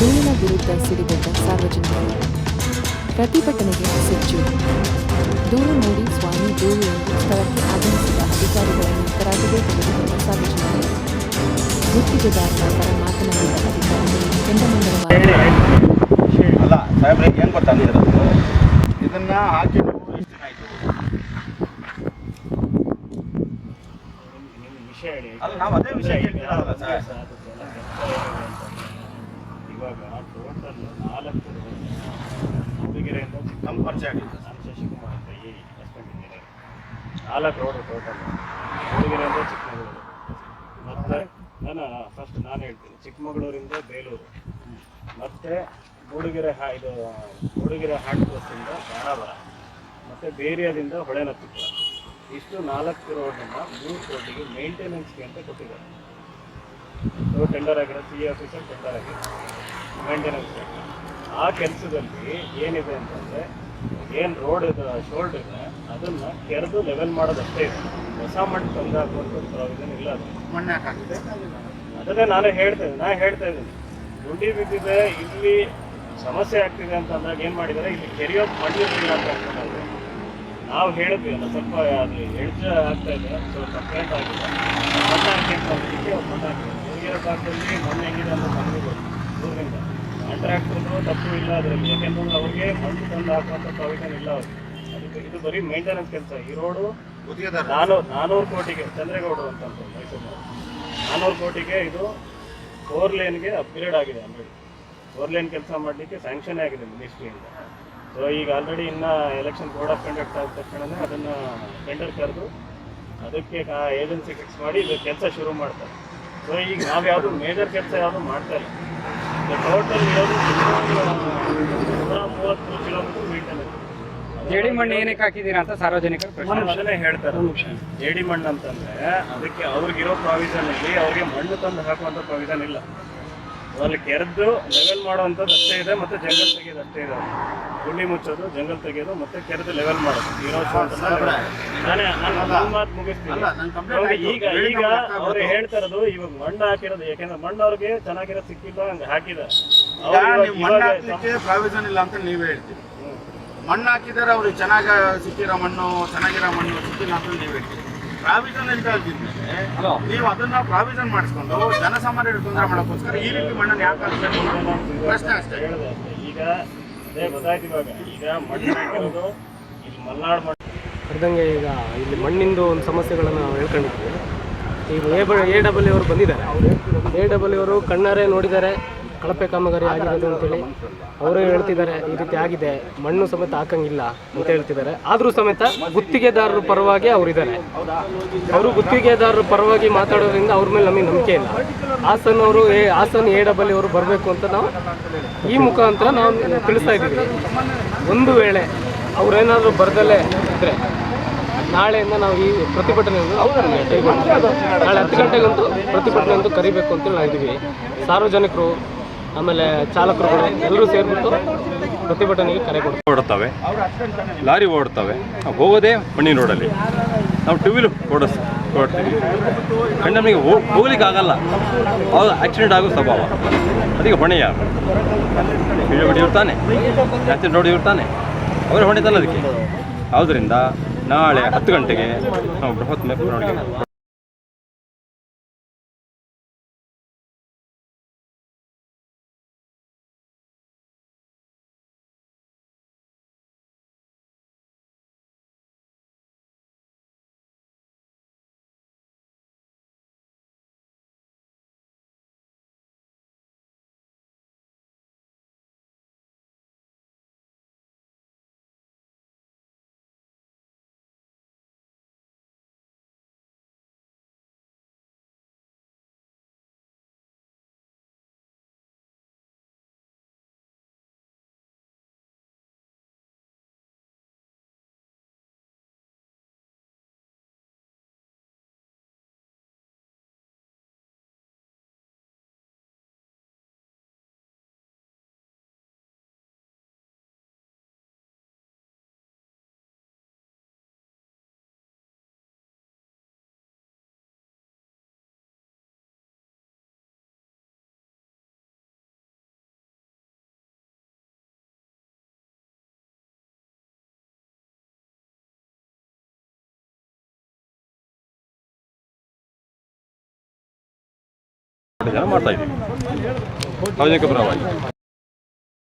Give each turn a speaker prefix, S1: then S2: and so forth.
S1: ದೂರಿನ ವಿರುದ್ಧ ಸಿಡಿದೆದ್ದ ಸಾರ್ವಜನಿಕರು. ಪ್ರತಿಭಟನೆಗೆ ಸಿಜ್ಜು ದೂರು ನೋಡಿ ಸ್ವಾಮಿ ದೂರು ಎಂದು ಸ್ಥಳಕ್ಕೆ ಆಗಮಿಸಿದ ಅಧಿಕಾರಿಗಳನ್ನು ತರಾಟೆಗೆ ತೆಗೆದುಕೊಂಡ ಸಾರ್ವಜನಿಕರು. ಗುತ್ತಿಗೆದಾರರ ಪರ ಮಾತನಾಡಿದ ಅಧಿಕಾರಿಗಳು ಕೆಂಡಮಂಡಲವಾದ
S2: ಅಲ್ಲ ನಾವು ಅದೇ ವಿಷಯ ಸರ್
S3: ಟೋಟಲ್ ನಾಲ್ಕು ಹುಡುಗಿರೆಯಿಂದ
S2: ನಮ್ಮ ಪರಿಚಯ ಆಗಿತ್ತು
S3: ನಾನು ಶಶಿಕುಮಾರ್ ಅಂತ ಈ ಹಸ್ಬೆಂಡ್ ಇಂಜಿನಿಯರ್ ನಾಲ್ಕು ರೋಡು ಟೋಟಲ್ ಹುಡುಗಿರೆಯಿಂದ ಚಿಕ್ಕಮಗಳೂರು ಮತ್ತೆ ನಾನು ಫಸ್ಟ್ ನಾನು ಹೇಳ್ತೀನಿ ಚಿಕ್ಕಮಗಳೂರಿಂದ ಬೇಲೂರು ಮತ್ತೆ ಮೂಡಿಗೆರೆ ಹಾ ಇದು ಮೂಡಿಗೆರೆ ಹಾಟ್ ಬಸ್ಸಿಂದ ಬಾಣಾವರ ಮತ್ತು ಬೇರಿಯಾದಿಂದ ಹೊಳೆನತ್ತಿಪುರ ಇಷ್ಟು ನಾಲ್ಕು ರೋಡನ್ನು ಮೂರು ರೋಡಿಗೆ ಮೇಂಟೆನೆನ್ಸ್ಗೆ ಅಂತ ಕೊಟ್ಟಿದ್ದಾರೆ ಟೆಂಡರ್ ಆಗಿರೋ. ಸಿ ಆಫೀಸರ್ ಟೆಂಡರ್ ಆಗಿದೆ ಮೇಂಟೆನೆನ್ಸ್ ಆ ಕೆಲಸದಲ್ಲಿ ಏನಿದೆ ಅಂತಂದರೆ ಏನು ರೋಡ್ ಇದೆ ಶೋಲ್ಡ್ ಇದೆ ಅದನ್ನು ಕೆರೆದು ಲೆವೆಲ್ ಮಾಡೋದಷ್ಟೇ ಇದೆ. ಹೊಸ ಮಣ್ಣು ತಂದು ಹಾಕುವಂಥ ಪ್ರಾವಿಷನ್ ಇಲ್ಲ ಅದು.
S2: ಮಣ್ಣು ಹಾಕಿದೆ
S3: ಅದನ್ನೇ ನಾನೇ ಹೇಳ್ತಾ ನಾನು ಹೇಳ್ತಾ ಇದ್ದೀನಿ. ಗುಂಡಿ ಬಿದ್ದಿದೆ ಇಲ್ಲಿ ಸಮಸ್ಯೆ ಆಗ್ತಿದೆ ಅಂತ ಅಂದಾಗ ಏನು ಮಾಡಿದ್ದಾರೆ? ಇಲ್ಲಿ ಕೆರೆಯೋದು ಮಣ್ಣಿರಲಿಲ್ಲ ಅಂತ ಅನ್ಕೊಂಡ್ರೆ ನಾವು ಹೇಳಿದ್ವಿ ಅಲ್ಲ ಸ್ವಲ್ಪ ಅದು ಎಡ್ಜ್ ಆಗ್ತಾ ಇದೆ ಸೊ ಕಂಪ್ಲೇಂಟ್ ಆಗಿದೆ. ಮಣ್ಣು ಹಾಕಿ ಮಣ್ಣು ಹಾಕಿದೆ ಮಣ್ಣು ಹೆಂಗಿದೆ ಅಂತ ನಮಗೆ ಗೊತ್ತು ದೂರದಿಂದ ಕಾಂಟ್ರಾಕ್ಟರ್ಗಳು ತಪ್ಪು ಇಲ್ಲ ಅದರಲ್ಲಿ ಯಾಕೆಂದ್ರೆ ಅವ್ರಿಗೆ ಮಣ್ಣು ತಂದು ಹಾಕುವಂಥ ಪ್ರಾವಿಷನ್ ಇಲ್ಲ ಅವ್ರು ಅದಕ್ಕೆ ಇದು ಬರೀ ಮೇಂಟೆನೆನ್ಸ್ ಕೆಲಸ. ಈ ರೋಡು ನಾನೂರು ಕೋಟಿಗೆ ಚಂದ್ರೇಗೌಡರು ಅಂತ ಮೈಸೂರು ನಾನೂರು ಕೋಟಿಗೆ ಇದು ಫೋರ್ ಲೇನ್ಗೆ ಅಪ್ಗ್ರೇಡ್ ಆಗಿದೆ ಆಲ್ರೆಡಿ ಫೋರ್ ಲೈನ್ ಕೆಲಸ ಮಾಡಲಿಕ್ಕೆ ಸ್ಯಾಂಕ್ಷನ್ ಆಗಿದೆ ಮಿನಿಸ್ಟ್ರಿಯಿಂದ ಸೊ ಈಗ ಆಲ್ರೆಡಿ ಇನ್ನು ಎಲೆಕ್ಷನ್ ಬೋರ್ಡ್ ಆಫ್ ಕಂಡಕ್ಟ್ ಆದ ತಕ್ಷಣವೇ ಅದನ್ನು ಟೆಂಡರ್ ಕರೆದು ಅದಕ್ಕೆ ಏಜೆನ್ಸಿ ಫಿಕ್ಸ್ ಮಾಡಿ ಇದು ಕೆಲಸ ಶುರು ಮಾಡ್ತಾರೆ. ಸೊ ಈಗ ನಾವು ಯಾವುದು ಮೇಜರ್ ಕೆಲಸ ಯಾವುದು ಮಾಡ್ತಾ ಇಲ್ಲ.
S4: ಜೇಡಿ ಮಣ್ಣು ಏನಕ್ಕೆ ಹಾಕಿದ್ದೀರಾ ಅಂತ ಸಾರ್ವಜನಿಕರು ಪ್ರಶ್ನೆ.
S3: ಹೇಳ್ತಾರೆ ಜೇಡಿ ಮಣ್ಣು ಅಂತಂದ್ರೆ ಅದಕ್ಕೆ ಅವ್ರಿಗಿರೋ ಪ್ರಾವಿಷನ್ ಇಲ್ಲಿ ಅವ್ರಿಗೆ ಮಣ್ಣು ತಂದು ಹಾಕುವಂತ ಪ್ರಾವಿಷನ್ ಇಲ್ಲ. ಅಲ್ಲಿ ಕೆರೆದು ಲೆವೆಲ್ ಮಾಡುವಂಥದ್ದು ಅಷ್ಟೇ ಇದೆ ಮತ್ತೆ ಜಂಗಲ್ ತೆಗೆಯೋದು ಅಷ್ಟೇ ಇದೆ. ಗುಂಡಿ ಮುಚ್ಚೋದು ಜಂಗಲ್ ತೆಗೆಯೋದು ಮತ್ತೆ ಕೆರೆದು ಲೆವೆಲ್ ಮಾಡೋದು. ನಾನೇ ನಾನು ನನ್ನ ಮಾತು ಮುಗಿಸ್ತೀನಿ. ಈಗ ಈಗ ಅವ್ರು. ಹೇಳ್ತಾ ಇರೋದು ಇವಾಗ ಮಣ್ಣು ಹಾಕಿರೋದು. ಯಾಕೆಂದ್ರೆ ಮಣ್ಣು ಅವ್ರಿಗೆ ಚೆನ್ನಾಗಿರೋ ಸಿಕ್ಕಿಲ್ಲ ಹಂಗೆ ಹಾಕಿದ್ದಾರೆ.
S2: ಪ್ರಾವಿಷನ್ ಇಲ್ಲ ಅಂತ ನೀವೇ ಹೇಳ್ತೀರಿ. ಮಣ್ಣು ಹಾಕಿದ್ರೆ ಅವ್ರಿಗೆ ಚೆನ್ನಾಗಿ ಸಿಕ್ಕಿರೋ ಮಣ್ಣು ಚೆನ್ನಾಗಿರೋ ಮಣ್ಣು ಸಿಕ್ಕಿಲ್ಲ ಅಂತ ನೀವ್ ಹೇಳ್ತೀರಿ. ಪ್ರಾವಿಷನ್ ಅಂತ ಹೇಳ್ತಿದ್ಮೇಲೆ ನೀವು ಅದನ್ನ ಪ್ರಾವಿಷನ್ ಮಾಡಿಸ್ಕೊಂಡು ಜನಸಾಮಾನ್ಯರಿಗೆ ತೊಂದರೆ ಮಾಡೋಕ್ಕೋಸ್ಕರ ಈ ರೀತಿ ಮಣ್ಣನ್ನು ಯಾಕೆ ಹಾಕಬೇಕು ಪ್ರಶ್ನೆ ಅಷ್ಟೇ.
S3: ಈಗ ಅದೇ ಗೊತ್ತಾಯ್ತು ಇವಾಗ ಈಗ ಮಣ್ಣು ಹಾಕಿರೋದು ಇಲ್ಲಿ ಮಲ್ನಾಡ್ ಮಣ್ಣು.
S4: ಕರೆದಂಗೆ ಈಗ ಇಲ್ಲಿ ಮಣ್ಣಿಂದು ಒಂದು ಸಮಸ್ಯೆಗಳನ್ನು ನಾವು ಹೇಳ್ಕೊಂಡಿದ್ದೀವಿ. ಈಗ ಎ ಎ ಡಬಲ್ ಅವರು ಬಂದಿದ್ದಾರೆ. ಎ ಡಬಲ್ ಅವರು ಕಣ್ಣಾರೆ ನೋಡಿದ್ದಾರೆ. ಕಳಪೆ ಕಾಮಗಾರಿ ಆಗಿರೋದು ಅಂತೇಳಿ ಅವರು ಹೇಳ್ತಿದ್ದಾರೆ, ಈ ರೀತಿ ಆಗಿದೆ, ಮಣ್ಣು ಸಮೇತ ಹಾಕಂಗಿಲ್ಲ ಅಂತ ಹೇಳ್ತಿದ್ದಾರೆ. ಆದರೂ ಸಮೇತ ಗುತ್ತಿಗೆದಾರರ ಪರವಾಗಿ ಅವರಿದ್ದಾರೆ. ಅವರು ಗುತ್ತಿಗೆದಾರರ ಪರವಾಗಿ ಮಾತಾಡೋದ್ರಿಂದ ಅವ್ರ ಮೇಲೆ ನಮಗೆ ನಂಬಿಕೆ ಇಲ್ಲ. ಹಾಸನ್ ಅವರು ಹಾಸನ್ ಎ ಡಬಲ್ ಅವರು ಬರಬೇಕು ಅಂತ ನಾವು ಈ ಮುಖಾಂತರ ನಾವು ತಿಳಿಸ್ತಾ ಇದ್ದೀವಿ. ಒಂದು ವೇಳೆ ಅವರೇನಾದರೂ ಬರ್ದಲ್ಲೇ ಇದ್ದರೆ ನಾಳೆಯಿಂದ ನಾವು ಈ ಪ್ರತಿಭಟನೆಯನ್ನು ನಾಳೆ ಹತ್ತು ಗಂಟೆಗಂತೂ ಪ್ರತಿಭಟನೆ ಅಂತೂ ಕರಿಬೇಕು ಅಂತ ನಾವು ಸಾರ್ವಜನಿಕರು ಆಮೇಲೆ ಚಾಲಕರುಗಳು ಎಲ್ಲರೂ ಸೇರಿಬಿಟ್ಟು ಪ್ರತಿಭಟನೆಗೆ ಕರೆ ಕೊಡ್ತಾರೆ.
S5: ಓಡುತ್ತವೆ. ಲಾರಿ ಓಡುತ್ತವೆ. ನಾವು ಹೋಗೋದೇ ಮಣ್ಣಿನ ರೋಡಲ್ಲಿ. ನಾವು ಟೂ ವೀಲರ್ ಓಡಿಸ್, ಓಡ್ತೀವಿ. ನಮಗೆ ಹೋಗ್ಲಿಕ್ಕೆ ಆಗಲ್ಲ ಅವಾಗ ಆಕ್ಸಿಡೆಂಟ್ ಆಗೋ ಸ್ವಭಾವ. ಅದಕ್ಕೆ ಹೊಣೆ ಯಾರು ವಿಡಿಯೋ ಹೊಡೆಯವ್ರು ತಾನೆ. ಆಕ್ಸಿಡೆಂಟ್ ಹೊಡೆಯವ್ರು ತಾನೆ. ಅವರೇ ಹೊಣೆ ಅದಕ್ಕೆ ಆದ್ದರಿಂದ ನಾಳೆ ಹತ್ತು ಗಂಟೆಗೆ ನಾವು ಬೃಹತ್ ಮೆರವಣಿಗೆ ಜನ ಮಾಡ್ತಾ ಇದ್ದೀವಿ ಸಾರ್ವಜನಿಕ ಪರವಾಗಿ